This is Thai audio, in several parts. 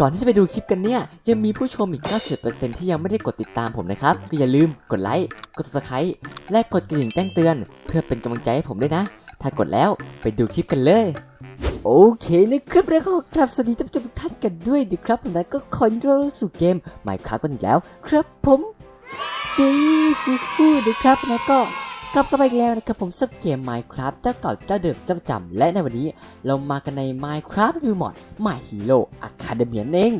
ก่อนที่จะไปดูคลิปกันเนี่ย ยังมีผู้ชมอีก 90%ที่ยังไม่ได้กดติดตามผมนะครับ ก็อย่าลืมกดไลค์ กด subscribe และกดกระดิ่งแจ้งเตือน เพื่อเป็นกำลังใจให้ผมด้วยนะ ถ้ากดแล้วไปดูคลิปกันเลย โอเคนะครับแล้วก็กลับสวัสดีท่านผู้ชมทุกท่านกันด้วยดีครับผมนะก็ขอนดีต้อนรับสู่เกม Minecraft กันอีกแล้ว ครับผมจีฮูฮูนะครับนะก็ กลับกันไปอีกแล้วนะครับผมสับเกม Minecraft เจ้าเก่าเจ้าเดิมเจ้าประจำและในวันนี้เรามากันใน Minecraft New Mod My Hero Academia นั่นเอง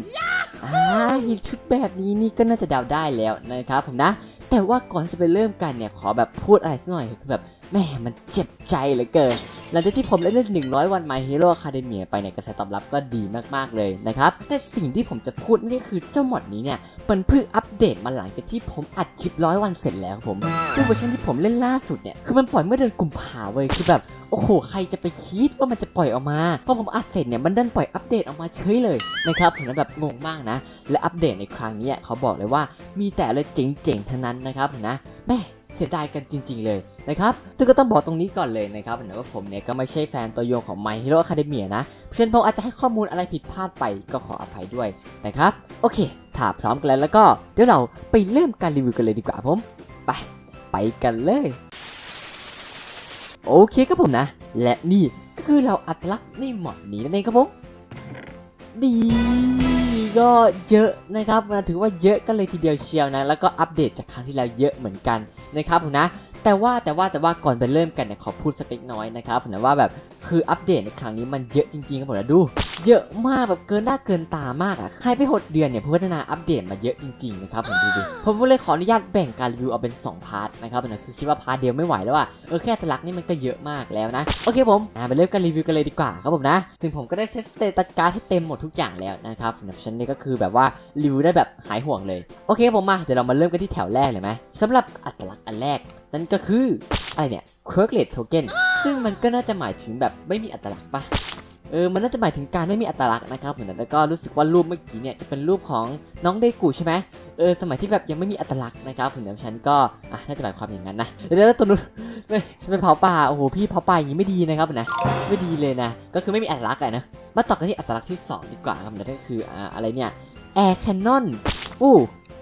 อ่าเห็นชุดแบบนี้นี่ก็น่าจะเดาได้แล้วนะครับผมนะแต่ว่าก่อนจะไปเริ่มกันเนี่ยขอแบบพูดอะไรสักหน่อยคือแบบแม่มันเจ็บใจเหลือเกินหลังจากที่ผมได้เล่น100วัน My Hero Academia ไปเนี่ยกระแสตอบรับก็ดีมากๆเลยนะครับ แต่สิ่งที่ผมจะพูดนี่คือเจ้าหมดนี้เนี่ย มันเพิ่งอัปเดตมาหลังจากที่ผมอัดคลิปร้อยวันเสร็จแล้วผมซึ่งเวอร์ชันที่ผมเล่นล่าสุดเนี่ย คือมันปล่อยเมื่อเดือนกุมภาเว้ยคือแบบโอ้โห ใครจะไปคิดว่ามันจะปล่อยออกมาพอผมอัดเสร็จเนี่ยมันดันปล่อยอัปเดตออกมาเฉยเลยนะครับผมแบบงงมากนะ และอัปเดตในครั้งนี้เขาบอกเลยว่ามีแต่อะไรเจ๋งๆทั้งนั้นนะครับนะแม่เสียดายกันจริง ๆ เลยนะครับซึ่งก็ต้องบอกตรงนี้ก่อนเลยนะครับนะว่าผมเนี่ยก็ไม่ใช่แฟนตัวยงของ My Hero Academia นะ เพราะฉะนั้นผมอาจจะให้ข้อมูลอะไรผิดพลาดไปก็ขออภัยด้วยนะครับ โอเค ถ้าพร้อมกันแล้วแล้วก็เดี๋ยวเราไปเริ่มการรีวิวกันเลยดีกว่าผม ไป ไปกันเลย โอเคครับผมนะ และนี่ก็คือเราอัตลักษณ์ในหมอดนี้นั่นเองครับผมดีก็เยอะนะครับนะถือว่าเยอะกันเลยทีเดียวเชียวนะ แล้วก็อัปเดตจากครั้งที่แล้วเยอะเหมือนกันนะครับผมนะ แต่ว่าแต่ว่าแต่ว่าก่อนไปเริ่มกันเนี่ยขอพูดสักเล็กน้อยนะครับผมนะว่าแบบคืออัปเดตในครั้งนี้มันเยอะจริงๆครับผมนะดู เยอะมากแบบเกินหน้าเกินตามากอะใครไปหดเดือนเนี่ยเพื่อพัฒนาอัปเดตมาเยอะจริงๆนะครับผมดูดิผมก็เลยขออนุญาตแบ่งการรีวิวเอาเป็น 2 พาร์ทนะครับผมนะคือคิดว่าพาร์ทเดียวไม่ไหวแล้วอะเออแค่อัตลักนี่มันก็เยอะมากแล้วนะโอเคผมอ่าไปเริ่มการรีวิวกันเลยดีกว่าครับผมนะซึ่งผมก็ได้เซตสเตตัสการ์ดให้เต็มหมดทุกอย่างแล้วนะครับสำหรับฉันนี่ก็คือแบบว่ารีวิวได้แบบหายห่วงเลยโอเคผมมาเดี๋ยวเรามาเริ่มกันที่แถวแรกเลยไหมสำหรับอัตลักษณ์อันแรก นั่นก็คืออะไรเนี่ย Quirk Rate Token ซึ่งมันก็น่าจะหมายถึงแบบไม่มีอัตลักษณ์ปะเออ มันน่าจะหมายถึงการไม่มีอัตลักษณ์นะครับเหมือนแล้วก็รู้สึกว่ารูปเมื่อกี้เนี่ยจะเป็นรูปของน้องเดกูใช่ไหมเออ สมัยที่แบบยังไม่มีอัตลักษณ์นะครับผมเดี๋ยวฉันก็อะน่าจะหมายความอย่างนั้นนะเดี๋ยวแล้วตัวนู้นเฮ้ยเป็นเผาป่า โอ้โห พี่เผาป่าอย่างนี้ไม่ดีนะครับนะ ไม่ดีเลยนะ ก็คือไม่มีอัตลักษณ์อะนะ มาต่อกันที่อัตลักษณ์ที่สองดีกว่าครับนั่นก็คืออ่าอะไรเนี่ย Air Cannon อู้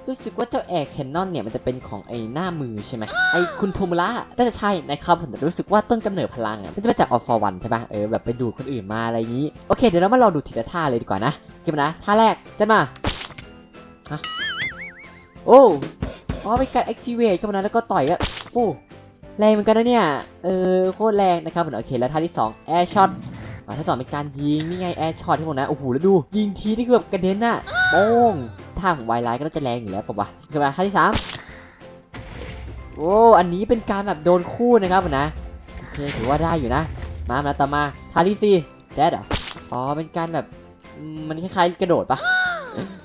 รู้สึกว่าเจ้า Air Cannon เนี่ยมันจะเป็นของไอ้หน้ามือใช่ไหมไอ้คุณโทมุระน่าจะใช่นะครับผมแต่รู้สึกว่าต้นกำเนิดพลังอะมันจะมาจากออฟฟอร์วันใช่ปะเออแบบไปดูดคนอื่นมาอะไรงนี้โอเคเดี๋ยวเรามาลองดูทีละท่าเลยดีกว่านะเคไหมนะท่าแรกจัดมาฮะโอ้อ๋อเป็การ activate เข้ามานะแล้วก็ต่อยอะโอ้แรงเหมือนกันนะเนี่ยเออโคตรแรงนะครับผมโอเคแล้วท่าที่สอง air shot อ่าถ้าสองเป็นการยิงนี่ไงแอร์ช็อตที่ผมนะโอ้โหแล้วดูยิงทีนี่คือแบบกระเด็นน่ะโป้ง ท่าของไวไลท์ก็น่าจะแรงอยู่แล้วป่ะวะขึ้นมาท่าที่สามโอ้อันนี้เป็นการแบบโดนคู่นะครับผมนะโอเคถือว่าได้อยู่นะ มามาต่อมาท่าที่สี่แดดเหรออ๋อเป็นการแบบมันคล้ายๆกระโดดปะ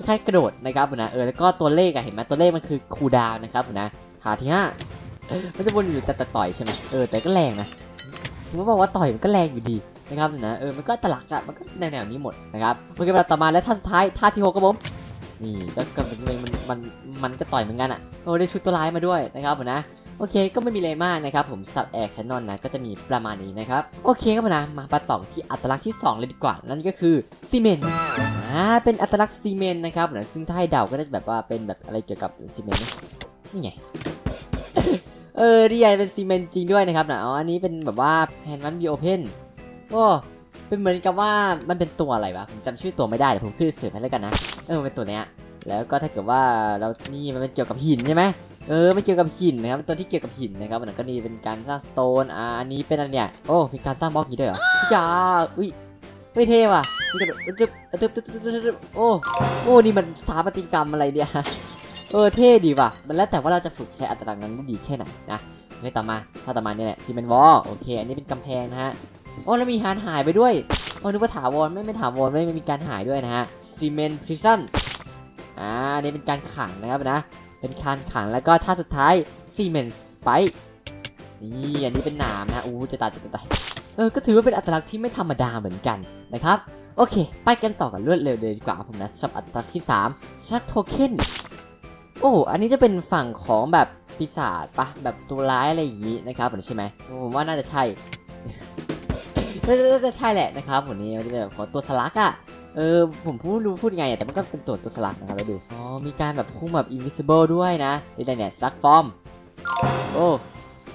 คล้ายๆกระโดดนะครับผมนะเออแล้วก็ตัวเลขอะเห็นไหมตัวเลขมันคือคูดาวนะครับผมนะท่าที่ห้ามันจะวนอยู่แต่ต่อยใช่ไหมเออแต่ก็แรงนะผมบอกว่าต่อยมันก็แรงอยู่ดีนะครับนะเออมันก็ตลักอะมันก็แนวๆนี้หมดนะครับโอเคเวลาต่อมาแล้วท่าสุดท้ายท่าที่หกครับผม นี่ก็ก็มันมันมันมันก็ต่อยเหมือนกันอะโอ้ได้ชุดตัวร้ายมาด้วยนะครับผมนะโอเค ก็ไม่มีอะไรมากนะครับผมสับแอร์แคนนอนนะก็จะมีประมาณนี้นะครับโอเคครับผมนะมาปต่อที่อัตลักษณ์ที่ 2 เลยดีกว่า นั่นก็คือซีเมนต์อ่าเป็นอัตลักษณ์ซีเมนต์นะครับนะซึ่งถ้าให้เดาก็จะแบบว่าเป็นแบบอะไรเกี่ยวกับซีเมนต์นะนี่ไงเออดีใหญ่เป็นซีเมนต์จริงด้วยนะครับนะอ๋ออันนี้เป็นแบบว่าแฮนด์วันบีโอเพนโอ้ เป็นเหมือนกับว่ามันเป็นตัวอะไรวะผมจำชื่อตัวไม่ได้เดี๋ยวผมขึ้นเสิร์ชให้แล้วกันนะเออมันเป็นตัวเนี้ยแล้วก็ถ้าเกิดว่าเรานี่มันเป็นเกี่ยวกับหินใช่ไหมเออไม่เกี่ยวกับหินนะครับตัวที่เกี่ยวกับหินนะครับมันก็นี่เป็นการสร้างสโตนอ่าอันนี้เป็นอะไรเนี่ยโอ้มีการสร้างบล็อกนี้ด้วยเหรอจ้าอุ้ยเฮ้ยเท่ว่ะนี่กระโดดตึ๊บตึ๊บตึ๊บตึ๊บตึ๊บโอ้โอ้นี่มันสถาปัตยกรรมอะไรเนี่ยเออเท่ดีว่ะ มันแล้วแต่ว่าเราจะฝึกใช้อัตลักษณ์นั้นได้ดีแค่ไหนนะโอเคต่อมาถ้าต่อมาเนี่ยแหละซีเมนต์วอลโอเค อันนี้เป็นกำแพงนะฮะ โอ้แล้วมีฮานหายไปด้วยโอ้นึกว่าถาวรไม่ไม่ถาวรไม่ไม่มีการหายด้วยนะฮะซีเมนต์พริซันอ่าอันนี้เป็นการขังนะครับนะ เป็นการขังแล้วก็ท่าสุดท้ายซีเมนต์สไปนี่อันนี้เป็นหนามนะอู้จะตายจะตายเออ ก็ถือว่าเป็นอัตลักษณ์ที่ไม่ธรรมดาเหมือนกันนะครับ โอเค ไปกันต่อกันรวดเร็วเลยดีกว่าผมนะสำหรับอัตลักษณ์ที่3ชักโทเค็นโอ้อันนี้จะเป็นฝั่งของแบบปีศาจปะแบบตัวร้ายอะไรอย่างนี้นะครับผมใช่ไหมผมว่าน่าจะใช่ น่าใช่แหละนะครับผมนี้มันจะเป็นแบบของตัวสลักอะเออผมพูดรู้พูดไงอะแต่มันก็เป็นตัวตัวสลักนะครับแล้วดูอ๋อมีการแบบพุ่งแบบ invisible ด้วยนะนี่อะไรเนี่ยสลักฟอร์มโอ้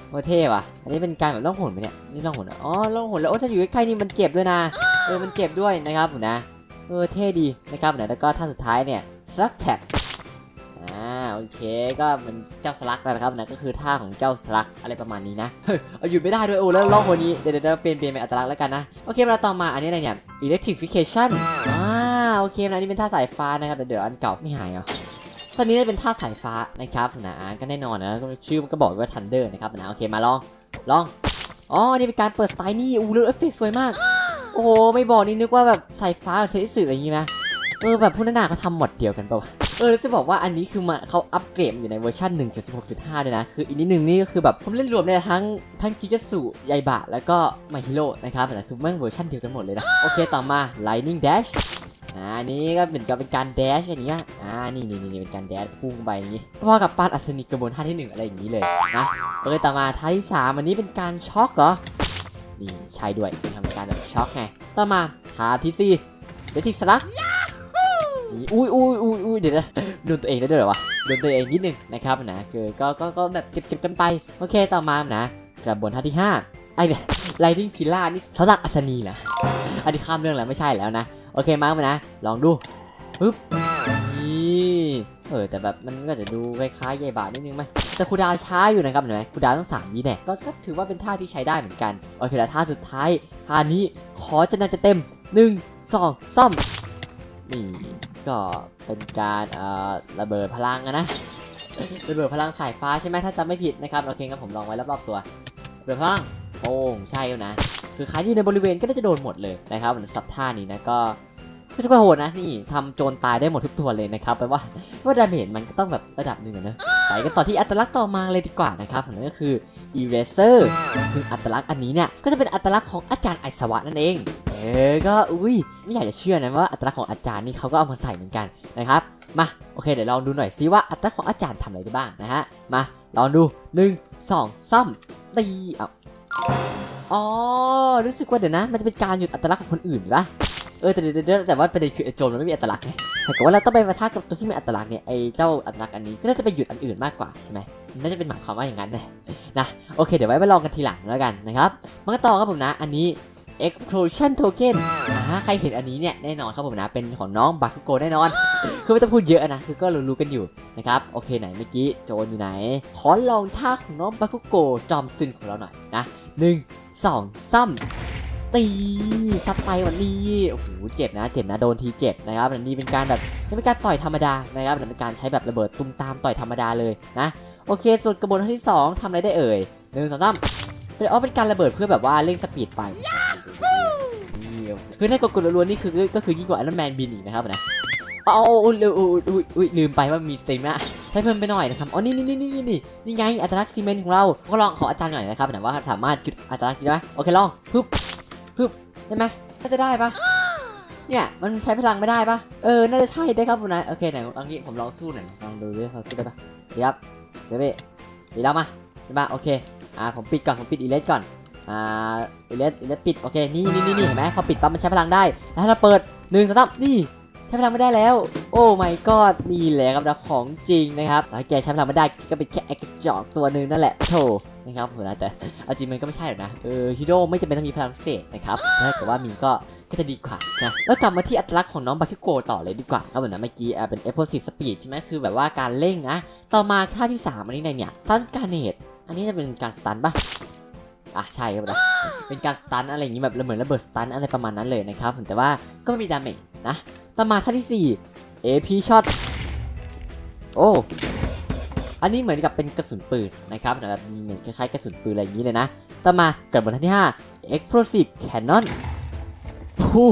โอเท่ว่ะ อันนี้เป็นการแบบล่องหนไหมเนี่ยนี่ล่องหนอ๋อล่องหนแล้วโอ้ถ้าอยู่ใกล้ๆนี่มันเจ็บด้วยนะเออมันเจ็บด้วยนะครับผมนะเออเท่ดีนะครับนะแล้วก็ท่าสุดท้ายเนี่ยสลักแท็บ โอเค ก็มันเจ้าสลักนะครับนะก็คือท่าของเจ้าสลักอะไรประมาณนี้นะเฮ้ยเอาหยุดไม่ได้ด้วยโอ้แล้วล่องคนนี้เดี๋ยวเดี๋ยวเปลี่ยนเปลี่ยนเป็นอัตลักษณ์แล้วกันนะโอเคมาต่อมาอันนี้อะไรเนี่ย electrification อ่าโอเคนะนี่เป็นท่าสายฟ้านะครับเดี๋ยวอันเก่าไม่หายเหรอส่วนนี้จะเป็นท่าสายฟ้านะครับนะก็แน่นอนนะชื่อมันก็บอกว่า thunder นะครับนะโอเคมาลองลองอ๋อนี่เป็นการเปิดสไตล์นี่อู้เลือเอฟเฟกต์สวยมาก โอ้โหไม่บอกนี่นึกว่าแบบสายฟ้าเซนิสึอะไรอย่างงี้นะเออแบบพวกนั้นน่ะเขาทำหมดเดียวกันปล่าวะ เออจะบอกว่าอันนี้คือมาเขาอัปเกรดอยู่ในเวอร์ชัน1.16.5 ด้วยนะ คืออีกนิดนึงนี่ก็คือแบบผมเล่นรวมได้ทั้งทั้งจิจัสุไยบะแล้วก็มาฮิโร่นะครับแต่คือแม่งเวอร์ชันเดียวกันหมดเลยนะ โอเคต่อมา lightning dash อ่านี่ก็เหมือนกับเป็นการแดชอย่างเงี้ยอ่านี่นี่นี่เป็นการแดชพุ่งไปอย่างงี้พอกับปานอัศนีกระบวนท่าที่หนึ่งอะไรอย่างนี้เลยนะโอเคต่อมาท่าที่สามอันนี้เป็นการช็อกเหรอนี่ใช่ด้วยทำการแบบช็อกไงต่อมาท่าที่สี่เดทิสลัก อุ้ยอุ้ยอุ้ยอุ้ยเดี๋ยวนะโดนตัวเองได้ด้วยเหรอวะโดนตัวเองนิดนึงนะครับนะคือก็ก็ก็แบบเจ็บๆกันไป โอเคต่อมานะ กระบวนท่าที่ห้าไอ้เนี่ยไลนิ่งพิล่านี่สลักอัศนีเหรออันนี้ข้ามเรื่องแล้วไม่ใช่แล้วนะ โอเคมาร์กมานะ ลองดูปึ๊บนี่เออแต่แบบมันก็จะดูคล้ายๆใยบาทนิดนึงไหมแต่คูดาวช้าอยู่นะครับเห็นไหมคูดาวต้องสามวิแน่ก็ก็ถือว่าเป็นท่าที่ใช้ได้เหมือนกันโอเคแล้วท่าสุดท้ายท่านี้ขอจะน่าจะเต็มหนึ่งสองซ่อมนี่ ก็เป็นการระเบิดพลังนะระเบิดพลังสายฟ้าใช่ไหมถ้าจำไม่ผิดนะครับโอเคครับผมลองไว้รอบๆตัวระเบิดพลังโอ้งใช่แล้วนะ คือใครที่อยู่ในบริเวณก็น่าจะโดนหมดเลยนะครับสับท่านี้นะก็ ก็จะก็โหดนะนี่ทำโจรตายได้หมดทุกตัวเลยนะครับแปลว่าว่าดาเมจมันก็ต้องแบบระดับหนึ่งอะเนอะไปกันต่อที่อัตลักษณ์ต่อมาเลยดีกว่านะครับนั่นก็คือ eraser ซึ่งอัตลักษณ์อันนี้เนี่ยก็จะเป็นอัตลักษณ์ของอาจารย์ไอสวะนั่นเองเออก็อุ้ยไม่อยากจะเชื่อนะว่าอัตลักษณ์ของอาจารย์นี่เขาก็เอามาใส่เหมือนกันนะครับมาโอเคเดี๋ยวลองดูหน่อยซิว่าอัตลักษณ์ของอาจารย์ทำอะไรได้บ้างนะฮะมาลองดูหนึ่งสองสามตีเอาอ๋อรู้สึกว่าเดี๋ยวนะ มันจะเป็นการหยุดอัตลักษณ์ของคนอื่นปะ ออแต่เดี๋ยวเดี๋ยวแต่ว่าประเด็นคือไอ้โจรมันไม่มีอัตลักษณ์ไงแต่ก็ว่าเราต้องไปมาท่ากับตัวที่มีอัตลักษณ์เนี่ยไอ้เจ้าอัตลักษณ์อันนี้ก็น่าจะไปหยุดอันอื่นมากกว่าใช่ไหมน่าจะเป็นหมายความว่าอย่างนั้นเลยนะโอเค เดี๋ยวไว้มาลองกันทีหลังแล้วกันนะครับมันก็ต่อครับผมนะอันนี้ explosion token อ่าใครเห็นอันนี้เนี่ยแน่นอนครับผมนะเป็นของน้องบาคุโกแน่นอน คือไม่ต้องพูดเยอะนะคือก็รู้ๆกันอยู่นะครับโอเคไหนเมื่อกี้โจรอยู่ไหน ขอลองท่าของน้องบาคุโกจอมซึนของเราหน่อยนะหนึ่งสองซ้ำ ตีซับไปวันนี้โอ้โหเจ็บนะ เจ็บนะโดนทีเจ็บนะครับอันนี้เป็นการแบบไม่เป็นการต่อยธรรมดานะครับแต่เป็นการใช้แบบระเบิดตุ้มตามต่อยธรรมดาเลยนะโอเค ส่วนกระบวนท่าที่สองทำอะไรได้เอ่ยหนึ่งสองสามเป็นอ๋อเป็นการระเบิดเพื่อแบบว่าเร่งสปีดไปคือถ้ากดกดรัวๆนี่คือก็คือยิ่งกว่าไอรอนแมนบินอีกนะครับนะเอาอาเอาเร็วอุ้ยอุ้ยอุ้ยลืมไปว่ามีสเตมนะใช้เพิ่มไปหน่อยนะครับอ๋อนี่นี่นี่นี่นี่นี่นี่ไงอัตลักษณ์ซีเมนต์ของเราก็ลองขออาจารย์หน่อยนะครับนะว่าสามารถจุดอัตลักษณ์ได้ไหมโอเคลองปึ๊บ ปึ๊บได้ไหมน่าจะได้ปะเนี่ยมันใช้พลังไม่ได้ปะเออ น่าจะใช่ได้ครับผมนะโอเคไหนลองนี้ผมลองสู้หน่อยลองดูดิเขาสู้ได้ปะเดี๋ยวครับเดี๋ยวไปเดี๋ยวเรามาได้ปะโอเคอ่าผมปิดก่อนผมปิดอีเลสก่อนอ่าอิเลสอิเลสปิดโอเคนี่นี่นี่นี่เห็นไหมพอปิดปั๊บมันใช้พลังได้แล้วถ้าเราเปิดหนึ่งสองสามนี่ ใช้พลังไม่ได้แล้ว โอ้ my god นี่แหละครับนะของจริงนะครับแต่แกใช้พลังไม่ได้ก็เป็นแค่ไอ้กจอกตัวหนึ่งนั่นแหละโธ่นะครับผมนะแต่เอาจริงมันก็ไม่ใช่หรอกนะเออฮิโร่ไม่จำเป็นต้องมีพลังพิเศษนะครับถ้าเกิดว่ามีก็ก็จะดีกว่านะแล้วกลับมาที่อัตลักษณ์ของน้องบาคิโกต่อเลยดีกว่าครับผมนะเมื่อกี้เป็น explosive speed ใช่ไหมคือแบบว่าการเร่งนะต่อมาท่าที่สามอันนี้ในเนี่ยตันการเนตอันนี้จะเป็นการสตันปะอะใช่ครับนะเป็นการสตันอะไรอย่างนี้แบบเหมือนระเบิดสตันอะไรประมาณนั้นเลยนะครับแต่ว่าก็ไม่มีดาเมจนะ ต่อมาท่าที่ 4 AP shot โอ้อันนี้เหมือนกับเป็นกระสุนปืนนะครับแบบยิงเหมือนคล้ายๆกระสุนปืนอะไรอย่างนี้เลยนะ ต่อมาเกระบนท่าที่ 5 explosive cannon ผู้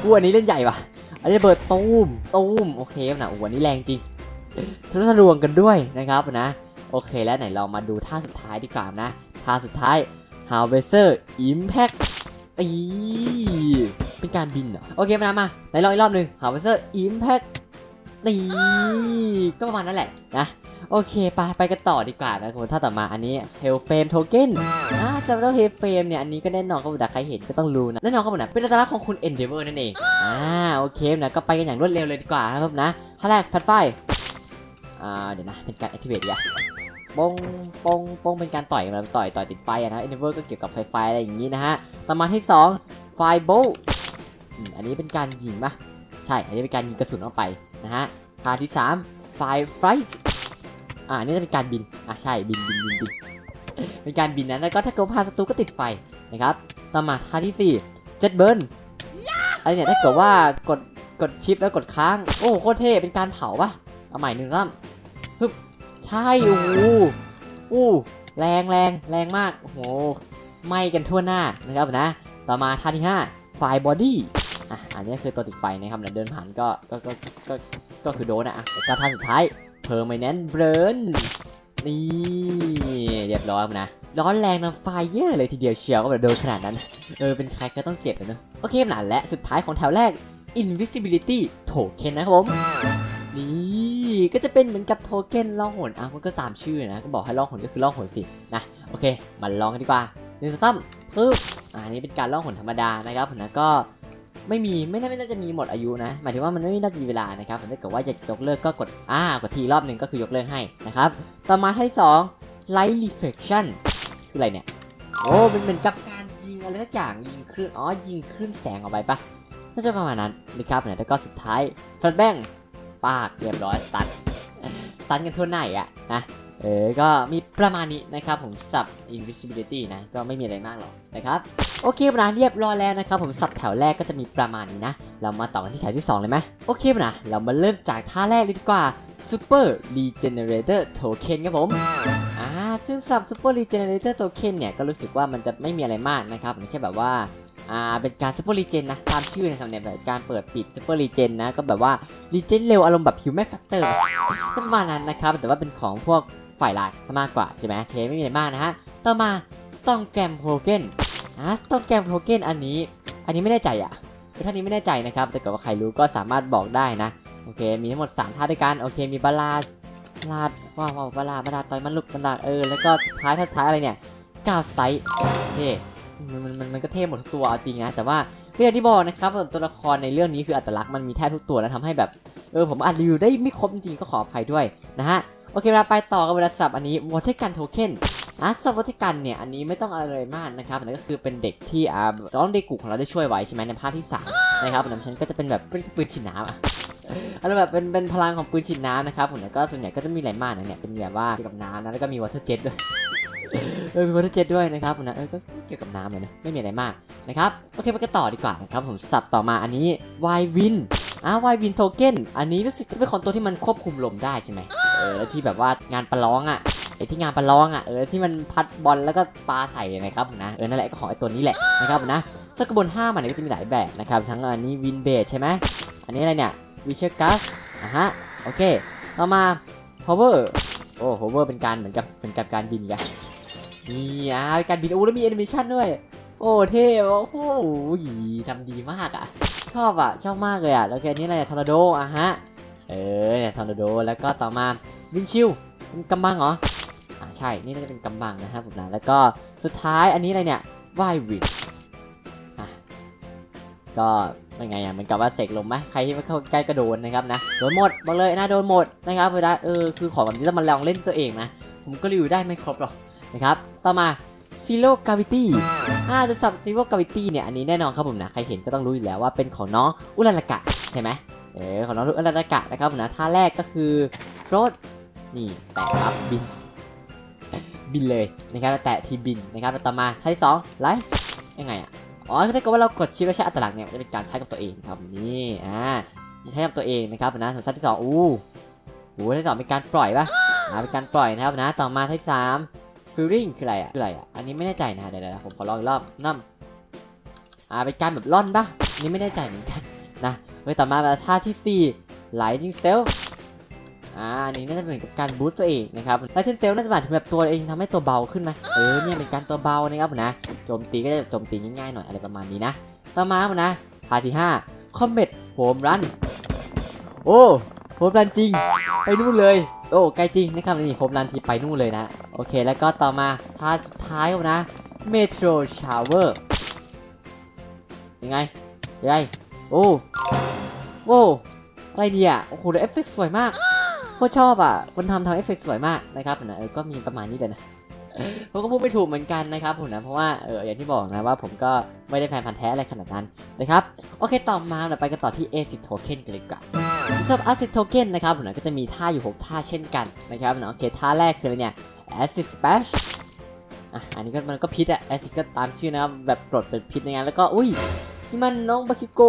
ผู้อันนี้เล่นใหญ่ปะอันนี้เบิดตูมตูมโอเคนะโอ้โหอันนี้แรงจริงทะลุทะลวงกันด้วยนะครับนะ โอเคแล้วไหนเรามาดูท่าสุดท้ายดีกว่านะ ท่าสุดท้าย Harvester Impact อีเป็นการบินเหรอโอเคมามาไหนลองอีกรอบหนึ่ง Harvester Impact นี่ก็ประมาณนั้นแหละนะโอเคไปไปกันต่อดีกว่านะครับผมถ้าต่อมาอันนี้ Hell Frame Token อ่าจำได้ว่า Hell Fame เนี่ย อันนี้ก็แน่นอนครับผมแต่ใครเห็นก็ต้องรู้นะ แน่นอนครับผมนะเป็นอัตลักษณ์ของคุณ Endeavor นั่นเอง อ่า โอเคนะ ก็ไปกันอย่างรวดเร็วเลยดีกว่าครับนะขั้นแรกแฟลชไฟอ่า เดี๋ยวนะ เป็นการ activate อะ ปงปงปงเป็นการต่อยกันต่อยต่อยติดไฟอะนะ Endeavor ก็เกี่ยวกับไฟไฟอะไรอย่างนี้นะฮะต่อมาที่2 Firebolt อืมอันนี้เป็นการยิงปะใช่ อันนี้เป็นการยิงกระสุนออกไปนะฮะท่าที่3 Fire Flight อ่าอันนี่จะเป็นการบินอะใช่บินบินบินบินเป็นการบินนะแล้วก็ถ้าเกิดพาศัตรูก็ติดไฟนะครับต่อมาท่าที่4 Jet Burn อันนี้เนี่ยถ้าเกิดว่ากดกดชิปแล้วกดค้าง โอ้โหโคตรเท่เป็นการเผาปะเอาใหม่หนึ่งซ้ำฮึบ ใช่โอ้โหอู้แรงแรงแรงมาก โอ้โหไหม้กันทั่วหน้านะครับนะ ต่อมาท่าที่5 Fire Body อะอันนี้คือตัวติดไฟนะครับเดินผ่านก็ก็ก็ก็ก็คือโดนอะอะแล้วก็ท่าสุดท้าย Permanent Burn นี่เรียบร้อยนะร้อนแรงนะไฟเยอะเลยทีเดียวเชียวก็แบบโดนขนาดนั้น เออเป็นใครก็ต้องเจ็บเลยเนะโอเคนะและสุดท้ายของแถวแรก Invisibility Token นะครับผม ก็จะเป็นเหมือนกับโทเค็นล่องหนอะมันก็ตามชื่อนะก็บอกให้ล่องหนก็คือล่องหนสินะโอเคมาลองกันดีกว่าหนึ่งสองสามปึ๊บอ่านนี้เป็นการล่องหนธรรมดานะครับผมนะก็ไม่มีไม่น่าไม่น่าจะมีหมดอายุนะ หมายถึงว่ามันไม่น่าจะมีเวลานะครับผมถ้าเกิดว่าจะยกเลิกก็กดอ่ากดทีรอบหนึ่งก็คือยกเลิกให้นะครับต่อมาที่สอง light reflection คืออะไรเนี่ยโอ้เป็นเหมือนกับการยิงอะไรสักอย่างยิงคลื่นอ๋อยิงคลื่นแสงออกไปปะน่าจะประมาณนั้นนะครับเนี่ยแล้วก็สุดท้าย flash bang ปากเรียบร้อยตันตันกันทั่วหน้าอีกอะนะเออ ก็มีประมาณนี้นะครับผมสับ invisibility นะ ก็ไม่มีอะไรมากหรอกนะครับ โอเคนะเรียบร้อยแล้วนะครับผมสับแถวแรกก็จะมีประมาณนี้นะ เรามาต่อกันที่แถวที่ 2 เลยไหมโอเคนะเรามาเริ่มจากท่าแรกเลยดีกว่า Super Regenerator Token ครับผมอ่าซึ่งสับ Super Regenerator Token เนี่ย ก็รู้สึกว่ามันจะไม่มีอะไรมากนะครับมันแค่แบบว่า อ่าเป็นการ Super Regen นนะตามชื่อนะครับเนี่ยแบบการเปิดปิด Super Regen นนะก็แบบว่า Regen เร็วอารมณ์แบบ Human Factor ก็ประมาณนั้นนะครับแต่ว่าเป็นของพวกฝ่ายลายซะมากกว่าใช่ไหมโอเคไม่มีอะไรมากนะฮะต่อมา Storm Gram Token อ่า Storm Gram Token อันนี้ อันนี้ไม่แน่ใจอะคือท่านี้ไม่แน่ใจนะครับแต่เกิดว่าใครรู้ก็สามารถบอกได้นะโอเค มีทั้งหมด3ท่าด้วยกันโอเคมีบาลาบาลาดว้าว้าวบาลาบาลาต่อยมันลุกบาลาเออแล้วก็ท้ายท้ายอะไรเนี่ยก้าวสไตล์เท่มัน มันมันมันก็เท่หมดทุกตัวจริงนะแต่ว่าก็อย่างที่บอกนะครับตัวละครในเรื่องนี้คืออัตลักษณ์มันมีแทบทุกตัวแล้วทำให้แบบเออผมอ่านรีวิวได้ไม่ครบจริงก็ขออภัยด้วยนะฮะโอเคเวลาไปต่อกับเวลาสับอันนี้ Water Gun Token อะสับ Water Gun เนี่ยอันนี้ไม่ต้องอะไรเลยมากนะครับนั่นก็คือเป็นเด็กที่อ่าน้องเด็กกุของเราได้ช่วยไว้ใช่ไหมในภาคที่3นะครับผมฉันก็จะเป็นแบบปืนปืนฉีดน้ำอะอันนั้นแบบเป็นเป็นพลังของปืนฉีดน้ำนะครับผมแล้วก็ส่วนใหญ่ก็จะมีหลายมากนะเนี่ยเป็นแบบว่าเกี่ยวกับน้ำนะแล้วก็มี Water Jet ด้วย เออมี Water Jet ด้วยนะครับผมนะเออก็เกี่ยวกับน้ำเลยนะไม่มีอะไรมากนะครับโอเคไปกันต่อดีกว่านะครับผมสับต่อมาอันนี้ Y Win อ่า Y Win Token อันนี้รู้สึกจะเป็นของตัวที่มันควบคุมลมได้ใช่ไหมเออแล้วที่แบบว่างานประลองอะไอ้ที่งานประลองอะเออที่มันพัดบอลแล้วก็ปาใส่นะครับผมนะเออนั่นแหละก็ของไอตัวนี้แหละนะครับผมนะส่วนกระบวนท่ามันก็จะมีหลายแบบนะครับทั้งอันนี้วินเบดใช่ไหมอันนี้อะไรเนี่ยวิเชอร์กัสอะฮะโอเคต่อมา hover โอ้ hover เป็นการเหมือนกับเป็นกับการบินกัน นี่อะการบินโอ้แล้วมีแอนิเมชันด้วย โอ้เท่โอ้โหทำดีมากอะ ชอบอะ ชอบมากเลยอะ แล้วแกอันนี้อะไรเนี่ยทอร์นาโดอะฮะ เออเนี่ยทอร์นาโดแล้วก็ต่อมาวินชิลกำบังเหรออ่าใช่ นี่น่าจะเป็นกำบังนะครับผมนะ แล้วก็สุดท้ายอันนี้อะไรเนี่ยว่ายวินอะก็เป็นไงอะเหมือนกับว่าเสกลมไหมใครที่ไม่เข้าใกล้ก็โดนนะครับนะโดนหมดบอกเลยนะโดนหมดนะครับเวลาเออคือของแบบนี้ต้องมาลองเล่นตัวเองนะผมก็รีวิวได้ไม่ครบหรอก นะครับ ต่อมา Zero Gravity อ่าจะสับ Zero Gravity เนี่ย อันนี้แน่นอนครับผมนะ ใครเห็นก็ต้องรู้อยู่แล้วว่าเป็นของน้องอุลาลากะใช่ไหมเออ ของน้องอุลาลากะนะครับผมนะ ท่าแรกก็คือ float นี่ แตะปั๊บบิน บินเลยนะครับ แตะทีบินนะครับแล้วต่อมาท่าที่สองไลฟ์ยังไงอะ อ๋อถ้าเกิดว่าเรากดชิปแล้วใช้อัตลักษณ์เนี่ย จะเป็นการใช้กับตัวเองครับนี่อ่าใช้กับตัวเองนะครับนะส่วนท่าที่สองอู้หูท่าที่สองเป็นการปล่อยปะอ่าเป็นการปล่อยนะครับนะ ต่อมาท่าที่สาม ฟิลลิ่งคืออะไรอะคืออะไรอะ อันนี้ไม่แน่ใจนะเดี๋ยวๆผมขอลองอีกรอบนั่มอ่าเป็นการแบบล่อนปะอันนี้ไม่แน่ใจเหมือนกันนะเฮ้ยต่อมาท่าที่สี่ Lightning Self อ่าอันนี้น่าจะเป็นกับการบูสต์ตัวเองนะครับแล้วเทนเซลน่าจะหมายถึงแบบตัวเองทำให้ตัวเบาขึ้นไหมเออเนี่ยเป็นการตัวเบานะครับนะโจมตีก็จะโจมตีง่ายๆหน่อยอะไรประมาณนี้นะ ต่อมาผมนะพาที่5คอมเมตโฮมรันโอ้โฮมรันจริง ไปนู่นเลย โอ้ไกลจริงนะครับนี่ผมรันทีไปนู่นเลยนะ โอเค แล้วก็ต่อมาท่าสุดท้ายครับนะเมโทรชาวเวอร์ยังไงยังไงโอ้โว้อะไรเนี่ยโอ้โหเอฟเฟกต์สวยมากโคตรชอบอะคนทำทำเอฟเฟกต์สวยมากนะครับนะก็มีประมาณนี้เลยนะ ผมก็พูดไม่ถูกเหมือนกันนะครับผมนะเพราะว่าเอออย่างที่บอกนะว่าผมก็ไม่ได้แฟนพันธ์แท้อะไรขนาดนั้นนะครับโอเคต่อมาเราไปกันต่อที่ ASIC Token กันเลยกว่าสำหรับ ASIC Token นะครับผมนะก็จะมีท่าอยู่ 6 ท่าเช่นกันนะครับนะโอเคท่าแรกคืออะไรเนี่ย Acid Splash อะอันนี้ก็มันก็พิษอะ Acid ก็ตามชื่อนะครับแบบกรดเป็นพิษในงานแล้วก็อุ้ยนี่มันน้องบาคิโก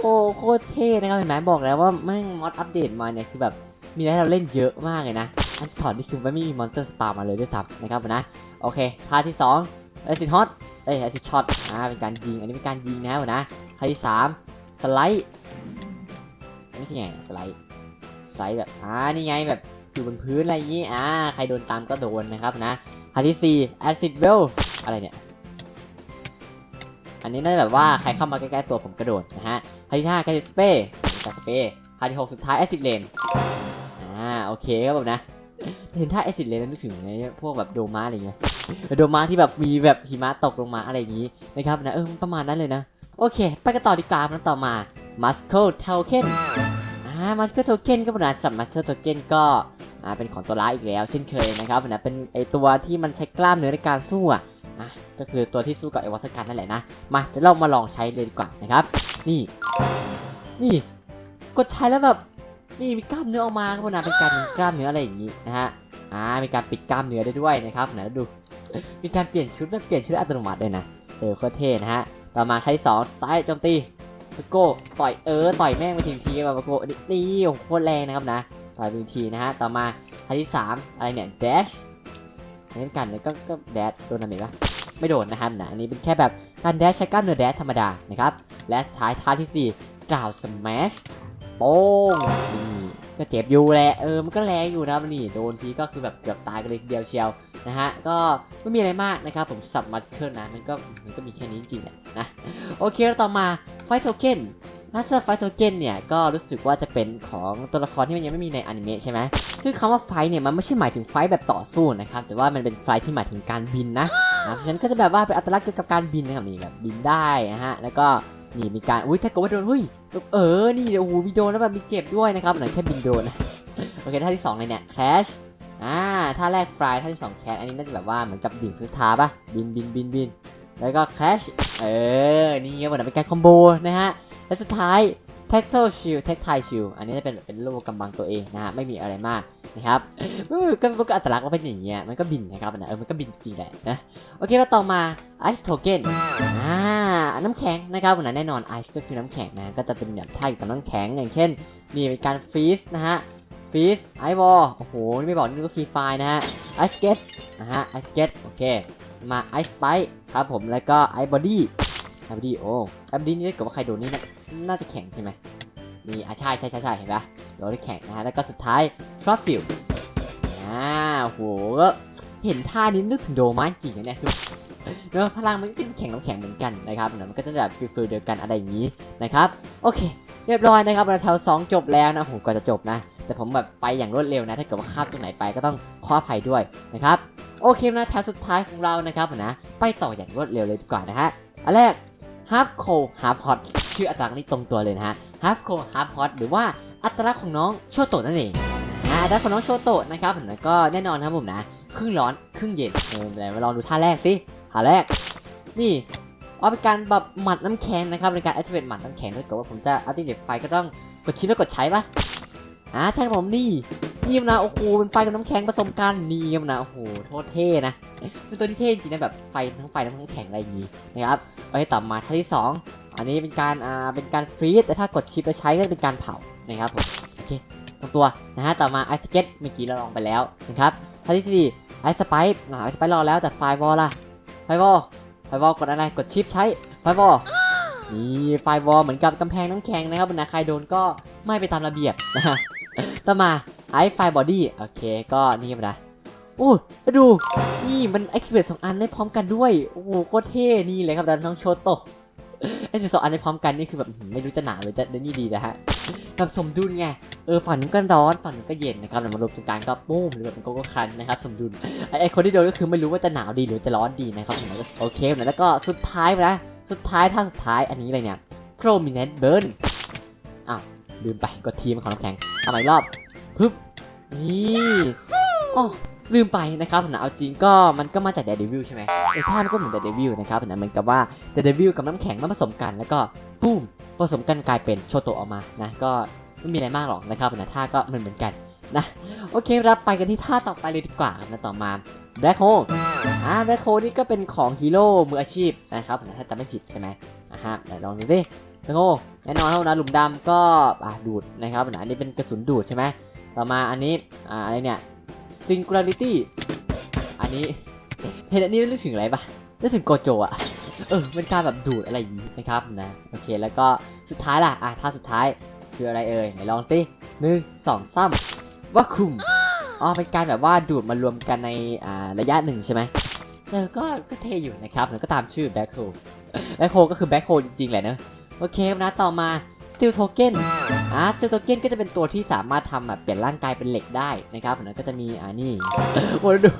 โอ้โคตรเท่นะครับเห็นไหมบอกแล้วว่าแม่งมอดอัปเดตมาเนี่ยคือแบบมีอะไรให้เราเล่นเยอะมากเลยนะ อันถอดนี่คือไม่มีมอนสเตอร์สปามาเลยด้วยซ้ำนะครับนะโอเคท่าที่2 a อซิฮอตเอ้ย a อซิช็อตอ่าเป็นการยิง อันนี้เป็นการยิงนะครับนะท่าที่3สไลด์อันนี้คือไงสไลด์สไลด์แบบอ่านี่ไงแบบอยู่บนพื้นอะไรอย่างงี้อ่าใครโดนตามก็โดนนะครับนะท่าที่4 acid well อะไรเนี่ยอันนี้น่าจะแบบว่าใครเข้ามาใกล้ๆตัวผมกระโดดนะฮะท่าที่5 acid spray การสเปรย์ท่าที่หกสุดท้าย acid rain อ่าโอเคครับผมนะ เห็นท่าแอซิดเลยแล้วนึกถึงในพวกแบบโดมาอะไรเงี้ยโดมาที่แบบมีแบบหิมะตกลงมาอะไรอย่างงี้นะครับนะเออประมาณนั้นเลยนะ โอเค ไปกันต่อดีกว่านั้นต่อมา Muscle Token อ่า Muscle Token ก็เป็นสำหรับ Muscle Token ก็อ่าเป็นของตัวร้ายอีกแล้ว เช่นเคยนะครับนะเป็นไอตัวที่มันใช้กล้ามเนื้อในการสู้อะอะก็คือตัวที่สู้กับไอวัสกันนั่นแหละนะมาเดี๋ยวเรามาลองใช้เลยดีกว่านะครับ นี่ นี่ กดใช้แล้วแบบ นี่มีกล้ามเนื้อออกมาครับนะเป็นการกล้ามเนื้ออะไรอย่างนี้นะฮะอ่ามีการปิดกล้ามเนื้อได้ด้วยนะครับไหนดู มีการเปลี่ยนชุดแบบเปลี่ยนชุดอัตโนมัติเลยนะเออโคตรเท่นะฮะต่อมาไทยสองสไตล์โจมตีปะโก้ต่อยเออต่อยแม่งไปทีทีมาปะโก้นี่นี่โอ้โหโคตรแรงนะครับนะต่อยไปทีนะฮะต่อมาไทยที่สามอะไรเนี่ย dash อันนี้เป็นการเนี่ยก็ก็ dash โดนดาเมจปะไม่โดนนะครับนะอันนี้เป็นแค่แบบการ dash ใช้กล้ามเนื้อ dash ธรรมดานะครับและสุดท้ายท่าที่สี่กล่าว smash โป้งนี่ก็เจ็บอยู่แหละเออมันก็แรงอยู่นะครับนี่โดนทีก็คือแบบเกือบตายกันเลยทีเดียวเชียวนะฮะก็ไม่มีอะไรมากนะครับผมสับมัดเครื่องนะมันก็มันก็มีแค่นี้จริงๆแหละนะโอเคแล้วต่อมาไฟโทเค็นลัสเซอร์ไฟโทเค็นเนี่ยก็รู้สึกว่าจะเป็นของตัวละครที่มันยังไม่มีในอนิเมะใช่ไหมซึ่งคำว่าไฟเนี่ยมันไม่ใช่หมายถึงไฟแบบต่อสู้นะครับแต่ว่ามันเป็นไฟที่หมายถึงการบินนะนะเพราะฉะนั้นก็จะแบบว่าเป็นอัตลักษณ์เกี่ยวกับการบินนะครับนี่แบบบินได้นะฮะแล้วก็ นี่มีการอุ้ยถ้าเกิดว่าโดนเฮ้ยเออนี่โอ้โหมีโดนแล้วแบบมีเจ็บด้วยนะครับหนังแค่บินโดนโอเคท่าที่2เลยเนี่ย crash อ่าท่าแรก fly ท่าที่2 crash อันนี้น่าจะแบบว่าเหมือนกับดิ่งสุดท้ายปะบินบินบินบินแล้วก็ crash เออนี่เหมือนเป็นการคอมโบนะฮะและสุดท้าย tactile shield tactile shield อันนี้จะเป็นเป็นโล่กำบังตัวเองนะฮะไม่มีอะไรมากนะครับก็มันก็อัตลักษณ์มันเป็นอย่างเงี้ยมันก็บินนะครับนะเออมันก็บินจริงแหละนะโอเคแล้วต่อมา ice token อ่า น้ำแข็งนะครับวันะแน่นอน ice ก็คือน้ำแข็งนะก็จะเป็นแบบท่าอยู่กับน้ำแข็งอย่างเช่น นี่เป็นการ freeze นะฮะ freeze ice wall โอ้โหนี่ไม่บอกนี่ก็ฟรีไฟนะฮะ ice skate นะฮะ ice skate โอเคมา ice spike ครับผมแล้วก็ ice body ice body โอ้ ice body นี่ถ้าเกิดว่าใครโดนนี่น่าน่าจะแข็งใช่ไหมนี่อะใช่ใช่ใช่ใช่เห็นปะโดนได้แข็งนะฮะแล้วก็สุดท้าย fluff field อ่าโอ้โหเห็นท่านี้นึกถึงโดมาจริงๆนะเนี่ยคือ เนอะพลังมันก็เป็นแข็งน้ำแข็งเหมือนกันนะครับนะมันก็จะแบบฟิลๆเดียวกันอะไรอย่างนี้นะครับโอเค เรียบร้อยนะครับเราแถว2จบแล้วนะผมก็จะจบนะ แต่ผมแบบไปอย่างรวดเร็วนะ ถ้าเกิดว่าข้ามตรงไหนไปก็ต้องขออภัยด้วยนะครับโอเคนะแถวสุดท้ายของเรานะครับนะไปต่ออย่างรวดเร็วเลยดีกว่านะฮะอันแรก half cold half hot ชื่ออัตลักษณ์นี่ตรงตัวเลยนะฮะ half cold half hot หรือว่าอัตลักษณ์ของน้องโชโตะนั่นเองอ่าอัตลักษณ์ของน้องโชโตะนะครับผมก็แน่นอนครับผมนะครึ่งร้อนครึ่งเย็นเออไหนมาลองดูท่าแรกสิ ท่าแรก นี่เอาเป็นการแบบหมัดน้ำแข็งนะครับในการ activate หมัดน้ำแข็งถ้าเกิดว่าผมจะ activate ไฟก็ต้องกดชิปแล้วกดใช้ปะอ่าใช่ผมนี่นี่มันนะโอ้โหเป็นไฟกับน้ำแข็งผสมกันนี่มันนะโอ้โหโคตรเท่นะเป็นตัวที่เท่จริงนะแบบไฟทั้งไฟทั้งแข็งอะไรอย่างนี้นะครับโอเคต่อมาท่าที่สองอันนี้เป็นการอ่าเป็นการฟรีซแต่ถ้ากดชิปแล้วใช้ก็จะเป็นการเผานะครับผมโอเคตรงตัวนะฮะต่อมาไอสเก็ตเมื่อกี้เราลองไปแล้วนะครับท่าที่สี่ไอสไปป์ไอสไปป์รอแล้วแต่ไฟวอลล่ะ ไฟบอลไฟบอลกดอะไรกดชิปใช้ไฟบอลนี่ไฟบอลเหมือนกับกำแพงน้ำแข็งนะครับนะใครโดนก็ไม่ไปตามระเบียบนะฮะต่อมาไอไฟบอดี้โอเคก็นี่ครันนะโอ้ดูนี่มันไอคิวเบตสองอันได้พร้อมกันด้วยโอ้โหโคตรเท่นี่เลยครับดัน้องโชโต ไอ้สิบสองอันในพร้อมกันนี่คือแบบไม่รู้จะหนาวหรือจะนี่ดีนะฮะแบบสมดุลไงเออฝั่งนึงก็ร้อนฝั่งนึงก็เย็นนะครับแต่มารวมตรงกลางก็ปุ้มหรือแบบมันก็คันนะครับสมดุลไอ้คนที่โดนก็คือไม่รู้ว่าจะหนาวดีหรือจะร้อนดีนะครับโอเคนะแล้วก็สุดท้ายนะสุดท้ายท่าสุดท้ายอันนี้อะไรเนี่ย prominent burn อ้าวลืมไปกดทีมของน้ำแข็งเอาใหม่รอบปึ๊บนี่อ๋อ ลืมไปนะครับผมนะเอาจริงก็มันก็มาจาก Daredevil ใช่ไหมเออท่ามันก็เหมือน Daredevil นะครับผมนะเหมือนกับว่า Daredevil กับน้ำแข็งมาผสมกันแล้วก็ปุ้มผสมกันกลายเป็นโชโตออกมานะก็ไม่มีอะไรมากหรอกนะครับผมนะท่าก็เหมือนเหมือนกันนะโอเคครับไปกันที่ท่าต่อไปเลยดีกว่าครับนะต่อมา Black Hole อ่า Black Hole นี่ก็เป็นของฮีโร่มืออาชีพนะครับผมนะถ้าจำไม่ผิดใช่ไหมอะฮะไหนลองดูสิแบงโง่แน่นอนครับนะหลุมดำก็อะดูดนะครับนะอันนี้เป็นกระสุนดูดใช่ไหมต่อมาอันนี้อ่าอะไรเนี่ย singularity อันนี้ เห็นอันนี้นึกถึงอะไรปะนึกถึงโกโจอะเออเป็นการแบบดูดอะไรอย่างนี้นะครับนะ โอเคแล้วก็สุดท้ายล่ะ อะท่าสุดท้ายคืออะไรเอ่ยไหนลองสิหนึ่งสองซ้ำว่าคุมอ๋อเป็นการแบบว่าดูดมารวมกันในอ่าระยะหนึ่งใช่ไหมเออก็ก็เท่อยู่นะครับแล้วก็ตามชื่อ black hole black hole ก็คือ black hole จริงๆแหละเนอะโอเคนะต่อมา Steel Token อ่า Steel Token ก็จะเป็นตัวที่สามารถทำแบบเปลี่ยนร่างกายเป็นเหล็กได้นะครับผมนะก็จะมีอ่านี่โอ้ดู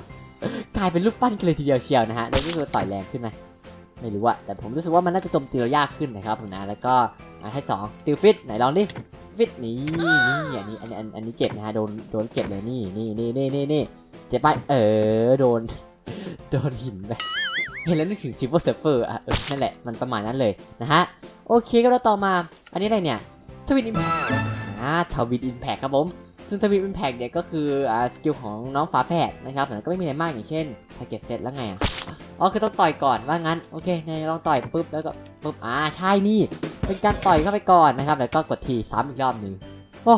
กลายเป็นรูปปั้นกันเลยทีเดียวเชียวนะฮะแล้วรู้สึกต่อยแรงขึ้นไหมไม่รู้อะแต่ผมรู้สึกว่ามันน่าจะโจมตีเรายากขึ้นนะครับผมนะแล้วก็อันที่สอง Steel Fit ไหนลองดิฟิตนี่นี่อันนี้อันนี้อันนี้เจ็บนะฮะโดนโดนเจ็บเลยนี่นี่นี่นี่นี่เจ็บไปเออโดนโดนหินไป เห็นแล้วนึกถึง Silver Surfer อะนั่นแหละมันประมาณนั้นเลยนะฮะ โอเคก็แล้วต่อมา อันนี้อะไรเนี่ยทวินอิมแพคอ่าทวินอิมแพคครับผม ซึ่งทวินอิมแพคเนี่ยก็คืออ่าสกิลของน้องฝาแฝดนะครับแต่ก็ไม่มีอะไรมากอย่างเช่นแพ็กเกจเซตแล้วไงอะอ๋อคือต้องต่อยก่อนว่างั้นโอเคในลองต่อยปุ๊บแล้วก็ปุ๊บอ่าใช่นี่ เป็นการต่อยเข้าไปก่อนนะครับแล้วก็กดทีซ้ำอีกรอบหนึ่งโอ้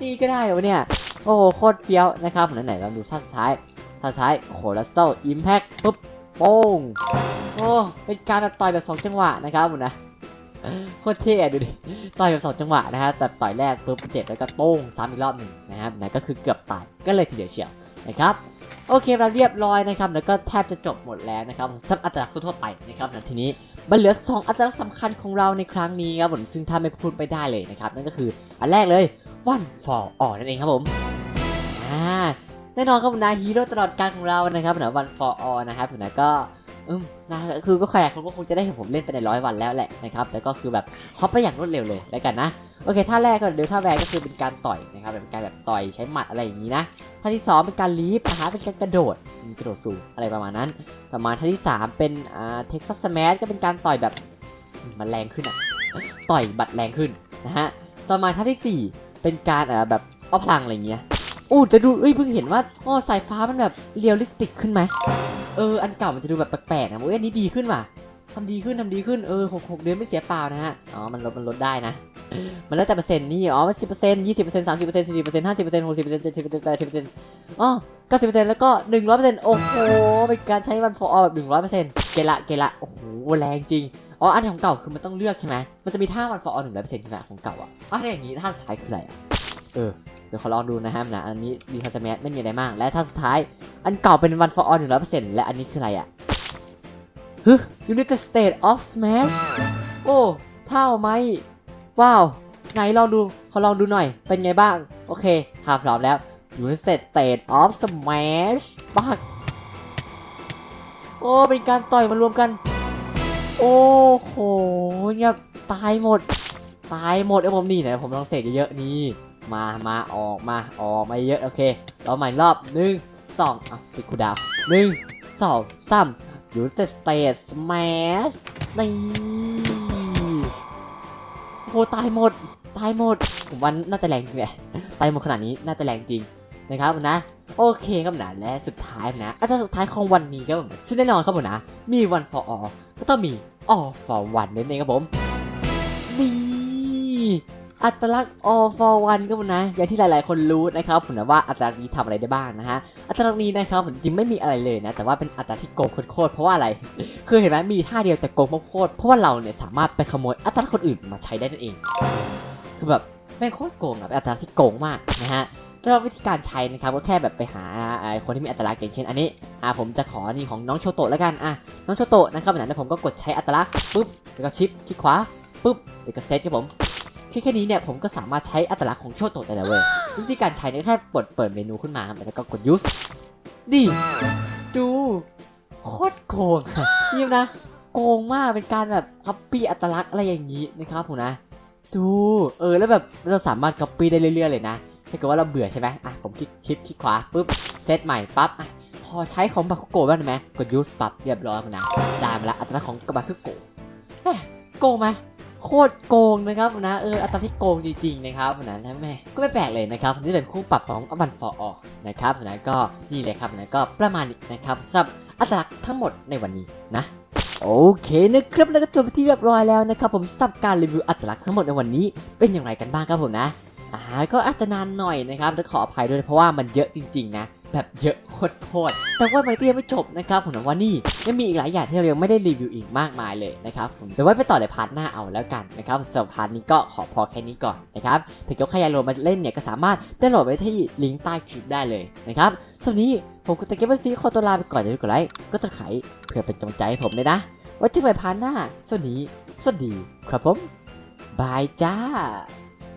นี่ก็ได้เหรอเนี่ยโอ้โหโคตรเฟี้ยวนะครับไหนๆลองดูท่าสุดท้ายท่าสุดท้ายโคลัสโตอิมแพคปุ๊บ โป้งโอ้เป็นการแบบต่อยแบบสองจังหวะนะครับผมนะโคตรเท่ดูดิต่อยแบบสองจังหวะนะฮะแต่ต่อยแรกปุ๊บเจ็บแล้วก็โป้งซ้ำอีกรอบหนึ่งนะครับนะก็คือเกือบตายก็เลยทีเดียวเชียวนะครับโอเคเราเรียบร้อยนะครับแล้วก็แทบจะจบหมดแล้วนะครับสำหรับอัตลักษณ์ทั่วไปนะครับแล้วทีนี้มันเหลือ 2 อัตลักษณ์สำคัญของเราในครั้งนี้ครับผมซึ่งถ้าไม่พูดไม่ได้เลยนะครับนั่นก็คืออันแรกเลย one for all นั่นเองครับผมอ่า แน่นอนครับผมนะฮีโร่ตลอดการของเรานะครับนะ one for all นะครับผมนะก็อืมนะคือก็ใครหลายคนก็คงจะได้เห็นผมเล่นไปในร้อยวันแล้วแหละนะครับแต่ก็คือแบบฮอปไปอย่างรวดเร็วเลยแล้วกันนะโอเคท่าแรกก็เดี๋ยวท่าแวรกก็คือเป็นการต่อยนะครับเป็นการแบบต่อยใช้หมัดอะไรอย่างนี้นะท่าที่ 2 เป็นการลีฟนะคะเป็นการกระโดดกระโดดสูงอะไรประมาณนั้น ต่อมาท่าที่ 3 เป็นอ่าเท็กซัสสแมชก็เป็นการต่อยแบบมันแรงขึ้นอะต่อยบัตรแรงขึ้นนะฮะต่อมาท่าทีสี่ 4 เป็นการอ่าแบบเอาพลังอะไรอย่างเงี้ย อู้จะดูเอ้ยเพิ่งเห็นว่าอ๋อสายฟ้ามันแบบเรียลลิสติกขึ้นไหมเอออันเก่ามันจะดูแบบแปลกๆนะโอ้ยอันนี้ดีขึ้นว่ะทำดีขึ้นทำดีขึ้นเออหกหกเดือนไม่เสียเปล่านะฮะอ๋อมันลดมันลดได้นะมันแล้วแต่เปอร์เซ็นต์นี่อ๋อมันสิบเปอร์เซ็นต์ยี่สิบเปอร์เซ็นต์สามสิบเปอร์เซ็นต์สี่สิบเปอร์เซ็นต์ห้าสิบเปอร์เซ็นต์หกสิบเปอร์เซ็นต์เจ็ดสิบเปอร์เซ็นต์แปดสิบเปอร์เซ็นต์อ๋อเก้าสิบเปอร์เซ็นต์แล้วก็หนึ่งร้อยเปอร์เซ็นต์โอ้โหเป็นการใช้วัน for all แบบหนึ่งร้อยเปอร์เซ็นต์เกละเกละโอ้โหแรงจริงอ๋ออันของเก่าคือมันต้องเลือกใช่ไหมมันจะมีท่าวัน for all หนึ่งร้อยเปอร์เซ็นต์ใช่ไหมของเก่าอะอ๋ออย่างนี้ท่าสุดท้ายคืออะไรอะเออ ดี๋ยวขอลองดูนะฮะนะอันนี้ดีคาสแมทไม่มีอะไรมาก และท่าสุดท้าย อันเก่าเป็นวัน for all หนึ่งร้อยเปอร์เซ็นต์และอันนี้คืออะไรอะฮึ United States of Smash โอ้เท่าไหมว้าว ไหนลองดูขอลองดูหน่อย เป็นไงบ้าง โอเคถ้าพร้อมแล้ว United States of Smash ปักโอ้ เป็นการต่อยมารวมกัน โอ้โหเงียบตายหมด ตายหมดไอ้ผมนี่ไหนผมลองเสกเยอะๆนี่ มา มา ออก มา ออกมาเยอะ โอเค เราใหม่รอบหนึ่งสองอะปิดคูดาวหนึ่งสองสาม United States Smash นี่โหตายหมด ตายหมด ผมว่าน่าจะแรงจริงแหละ ตายหมดขนาดนี้น่าจะแรงจริงนะครับผมนะ โอเคครับนะและสุดท้ายนะอันสุดท้ายของวันนี้ครับผมซึ่งแน่นอนครับผมนะ มี one for all ก็ต้องมี all for one นั่นเองครับผม นี่ อัตลักษณ์ all for one ครับผมนะ อย่างที่หลาย ๆ คนรู้นะครับผมนะว่าอัตลักษณ์นี้ทำอะไรได้บ้างนะฮะ อัตลักษณ์นี้นะครับผมจริงไม่มีอะไรเลยนะ แต่ว่าเป็นอัตลักษณ์ที่โกงโคตรเพราะว่าอะไร คือเห็นไหมมีท่าเดียวแต่โกงโคตรเพราะว่าเราเนี่ยสามารถไปขโมยอัตลักษณ์คนอื่นมาใช้ได้นั่นเอง คือแบบแม่งโคตรโกงอะเป็นอัตลักษณ์ที่โกงมากนะฮะสำหรับวิธีการใช้นะครับก็แค่แบบไปหาคนที่มีอัตลักษณ์อย่างเช่น อันนี้อ่าผมจะขอนี่ของน้องโชโตะแล้วกันอะน้องโชโตะนะครับจากนั้นผมก็กดใช้อัตลักษณ์ปุ๊บแล้วก็ชิปคลิกขวาปุ๊บแล้วก็เซตครับผม ค่แค่นี้เนี่ยผมก็สามารถใช้อัตลักษณ์ของโชโตะได้แล้วเว้ยวิธีการใช้เนี่ยแค่เปิดเปิดเมนูขึ้นมาครับแล้วก็กด use ดีดูโคตรโกงนี่นะโกงมากเป็นการแบบ copy อัตลักษณ์อะไรอย่างนี้นะครับผมนะ ดูเออแล้วแบบเราสามารถ copy ได้เรื่อยๆเลยนะถ้าเกิดว่าเราเบื่อใช่ไหมอะผมคลิกชิปคลิกขวาปุ๊บเซตใหม่ปั๊บอะพอใช้ของบาคุโกะบ้างไหมกดยูสปรับเรียบร้อยนะได้มาแล้วอัตราของบาคุโกะโกงไหม โคตรโกงนะครับนะเอออัตราที่โกงจริงๆนะครับนะนะแม่ก็ไม่แปลกเลยนะครับที่เป็นคู่ปรับของอวันฟอร์ออนะครับนะก็นี่เลยครับนะก็ประมาณนี้นะครับสำหรับอัตลักษณ์ทั้งหมดในวันนี้นะโอเคนะครับแล้วก็จบไปที่เรียบร้อยแล้วนะครับผมสรับการรีวิวอัตลักษณ์ทั้งหมดในวันนี้เป็นอย่างไรกันบ้างครับผมนะอ่าก็อาจจะนานหน่อยนะครับและขออภัยด้วยเพราะว่ามันเยอะจริง ๆ นะ แบบเยอะโคตรๆแต่ว่ามันก็ยังไม่จบนะครับผมว่านี่ยังมีอีกหลายอย่างที่เรายังไม่ได้รีวิวอีกมากมายเลยนะครับผมเดี๋ยวไว้ไปต่อในพาร์ทหน้าเอาแล้วกันนะครับสำหรับพาร์ทนี้ก็ขอพอแค่นี้ก่อนนะครับถ้าเกิดใครอยากโหลดมาเล่นเนี่ยก็สามารถได้โหลดไว้ที่ลิงก์ใต้คลิปได้เลยนะครับสำหรับนี้ผมก็ตะเกียบซีขอตัวลาไปก่อนอย่าลืมกดไลค์ก็จะไขเพื่อเป็นกำลังใจให้ผมเลยนะไว้เจอกันใหม่พาร์ทหน้าสวัสดีสวัสดีครับผมบายจ้า